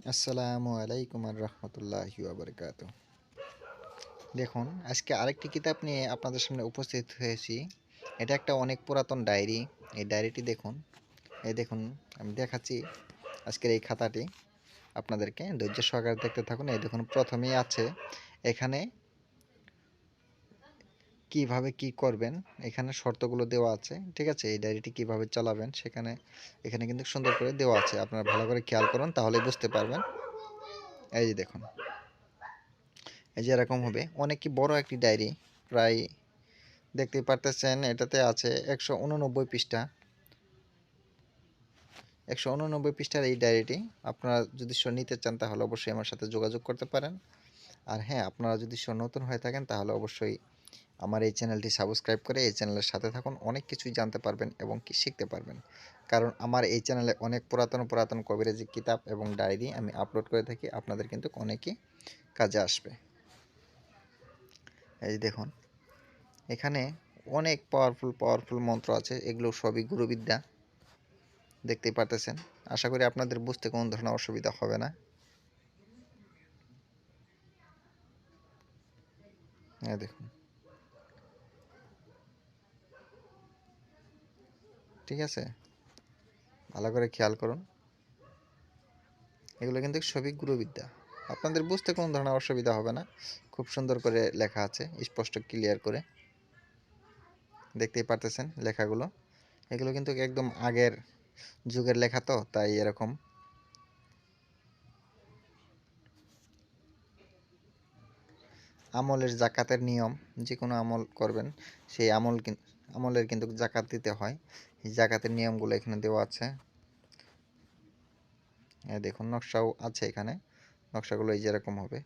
আসসালামু আলাইকুম আর রহমতুল্লাহ আবরকাত দেখুন, আজকে আরেকটি কিতাব নিয়ে আপনাদের সামনে উপস্থিত হয়েছি। এটা একটা অনেক পুরাতন ডায়েরি। এই ডায়েরিটি দেখুন। এই দেখুন, আমি দেখাচ্ছি আজকের এই খাতাটি। আপনাদেরকে ধৈর্য সহকারে দেখতে থাকুন। এই দেখুন, প্রথমেই আছে, এখানে কীভাবে কি করবেন, এখানে শর্তগুলো দেওয়া আছে, ঠিক আছে? এই ডায়েরিটি কীভাবে চালাবেন, সেখানে, এখানে কিন্তু সুন্দর করে দেওয়া আছে। আপনারা ভালো করে খেয়াল করুন তাহলে বুঝতে পারবেন। এই যে দেখুন। এই যে এরকম হবে। অনেক বড় একটি ডায়েরি, প্রায় দেখতে পারতেছেন, এটাতে আছে একশো উননব্বই পৃষ্ঠা। একশো উননব্বই পৃষ্ঠার এই ডায়েরিটি, আপনারা যদি স নিতে চান, তাহলে অবশ্যই আমার সাথে যোগাযোগ করতে পারেন। আর হ্যাঁ আপনারা যদি স নতুন হয়ে থাকেন, তাহলে অবশ্যই আমার এই চ্যানেলটি সাবস্ক্রাইব করে এই চ্যানেলের সাথে থাকুন, অনেক কিছুই জানতে পারবেন এবং কি শিখতে পারবেন। কারণ আমার এই চ্যানেলে অনেক পুরাতন পুরাতন কবিরাজি কিতাব এবং ডায়েরি আমি আপলোড করে থাকি, আপনাদের কিন্তু অনেকই কাজে আসবে। এই দেখুন, এখানে অনেক পাওয়ারফুল পাওয়ারফুল মন্ত্র আছে, এগুলো সবই গুরুবিদ্যা। দেখতেই পারতেছেন, আশা করি আপনাদের বুঝতে কোনো ধরনের অসুবিধা হবে না। দেখুন ঠিক আছে? ভালো করে খেয়াল করুন। এগুলো কিন্তু সবই গুরুবিদ্যা। আপনাদের বুঝতে কোনো ধরনের অসুবিধা হবে না। খুব সুন্দর করে লেখা আছে, স্পষ্ট ক্লিয়ার করে। দেখতেই পারতেছেন লেখাগুলো। এগুলো কিন্তু একদম আগের যুগের লেখা তো, তাই এরকম। আমলের জাকাতের নিয়ম যে কোনো আমল করবেন, সেই আমল আমলের কিন্তু জাকাত দিতে হয়। জাকাতের নিয়মগুলো এখানে দেওয়া আছে। দেখুন, নকশাও আছে এখানে। নকশাগুলো এই যেরকম হবে।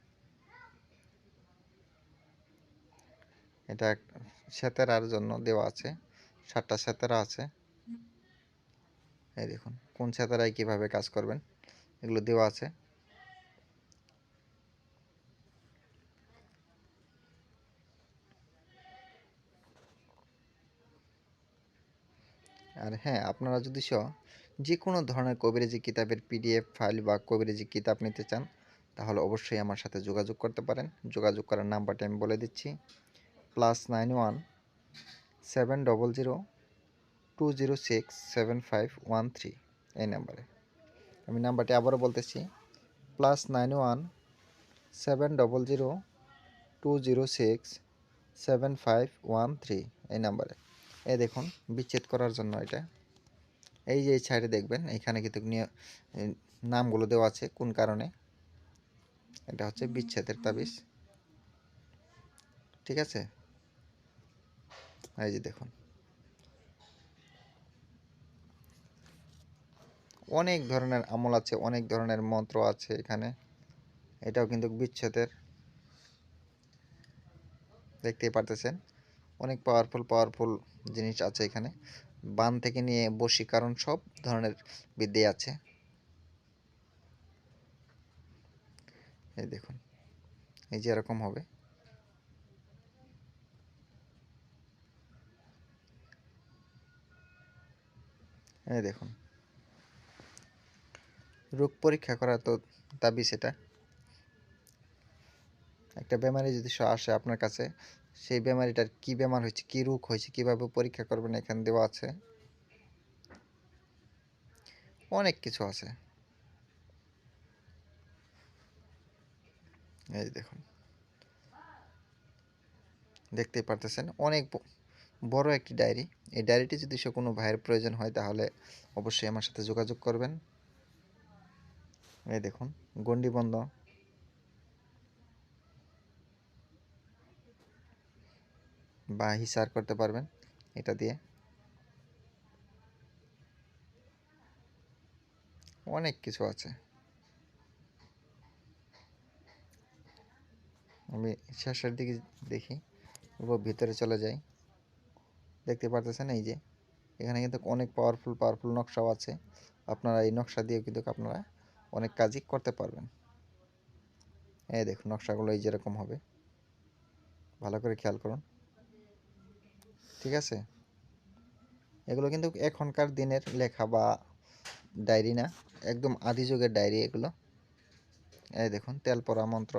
এটা সেতেরার জন্য দেওয়া আছে। সাতটা সেতেরা আছে। এই দেখুন, কোন সেতেরায় কীভাবে কাজ করবেন? এগুলো দেওয়া আছে। আর হ্যাঁ আপনারা যদি স যে কোনো ধরনের কবিরাজি কিতাবের পিডিএফ ফাইল বা কবিরাজি কিতাব নিতে চান, তাহলে অবশ্যই আমার সাথে যোগাযোগ করতে পারেন। যোগাযোগ করার নাম্বারটি আমি বলে দিচ্ছি। Plus nine one seven double zero two zero six seven five one three এই নাম্বারে। আমি নাম্বারটি আবারও বলতেছি। Plus nine one seven double zero two zero six seven five one three এই নাম্বারে। এই দেখুন, বিচ্ছেদ করার জন্য এটা। এই যে এই সাইডে দেখবেন, এখানে কিন্তু নামগুলো দেওয়া আছে, কোন কারণে? এটা হচ্ছে বিচ্ছেদের তাবিজ। ঠিক আছে? এই যে দেখুন। অনেক ধরনের আমল আছে, অনেক ধরনের মন্ত্র আছে এখানে। এটাও কিন্তু বিচ্ছেদের। দেখতেই পারতেছেন? অনেক পাওয়ারফুল পাওয়ারফুল জিনিস আছে এখানে। বান থেকে নিয়ে বসি কারণ সব ধরনের বিদ্যে আছে। এই দেখুন, এই যে এরকম হবে। এই দেখুন, রোগ পরীক্ষা করা তো দাবি সেটা। একটা বেমারি যদি আসে আপনার কাছে, সেই বেমারিটার কি বেমার হয়েছে, কি রোগ হয়েছে, কীভাবে পরীক্ষা করবেন, এখানে দেওয়া আছে। অনেক কিছু আছে। এই দেখুন। দেখতেই পারতেছেন, অনেক বড় একটি ডায়েরি। এই ডায়েরিটি যদি সে কোনো ভাইয়ের প্রয়োজন হয়, তাহলে অবশ্যই আমার সাথে যোগাযোগ করবেন। এই দেখুন গন্ডিবন্ধ বা হিসার করতে পারবেন এটা দিয়ে। অনেক কিছু আছে। আমি শেষের দিকে দেখি ভিতরে চলে যাই। দেখতে পারতেছেন এই যে, এখানে কিন্তু অনেক পাওয়ারফুল পাওয়ারফুল নকশাও আছে। আপনারা এই নকশা দিয়ে কিন্তু আপনারা অনেক কাজই করতে পারবেন। এই দেখুন, নকশাগুলো এই যেরকম হবে। ভালো করে খেয়াল করুন। ঠিক আছে? এগুলো কিন্তু এখনকার দিনের লেখা বা ডায়েরি না, একদম আদি যুগের ডায়েরি এগুলো। এই দেখুন, তেল পড়া মন্ত্র।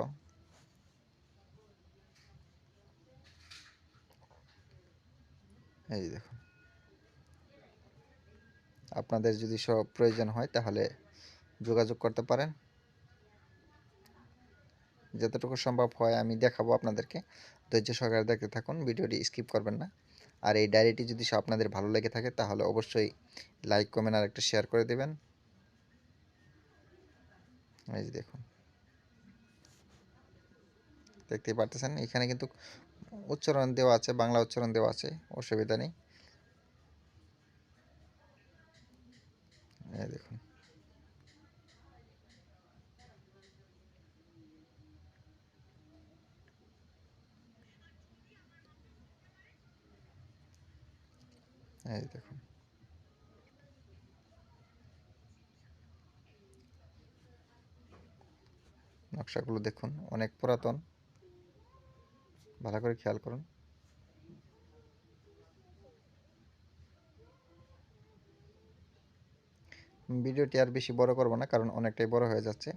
এই দেখুন। আপনাদের যদি সব প্রয়োজন হয় তাহলে যোগাযোগ করতে পারেন। যতটুকু সম্ভব হয় আমি দেখাবো আপনাদেরকে। ধৈর্য সহকারে দেখতে থাকুন, ভিডিওটি স্কিপ করবেন না। আর এই ডায়েরিটি যদি আপনাদের ভালো লেগে থাকে, তাহলে অবশ্যই লাইক, কমেন্ট আর একটা শেয়ার করে দেবেন। এই যে দেখুন। দেখতেই পারতেছেন, এখানে কিন্তু উচ্চারণ দেওয়া আছে, বাংলা উচ্চারণ দেওয়া আছে, অসুবিধা নেই। দেখুন। এই দেখুন। নকশাগুলো দেখুন, অনেক পুরাতন। ভালো করে খেয়াল করুন। ভিডিওটি আর বেশি বড় করব না, কারণ অনেকটাই বড় হয়ে যাচ্ছে।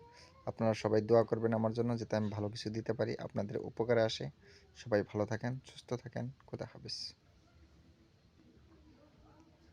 আপনারা সবাই দোয়া করবেন আমার জন্য, যাতে আমি ভালো কিছু দিতে পারি। আপনাদের উপকারে আসে। সবাই ভালো থাকেন, সুস্থ থাকেন। খুদা হাফিজ।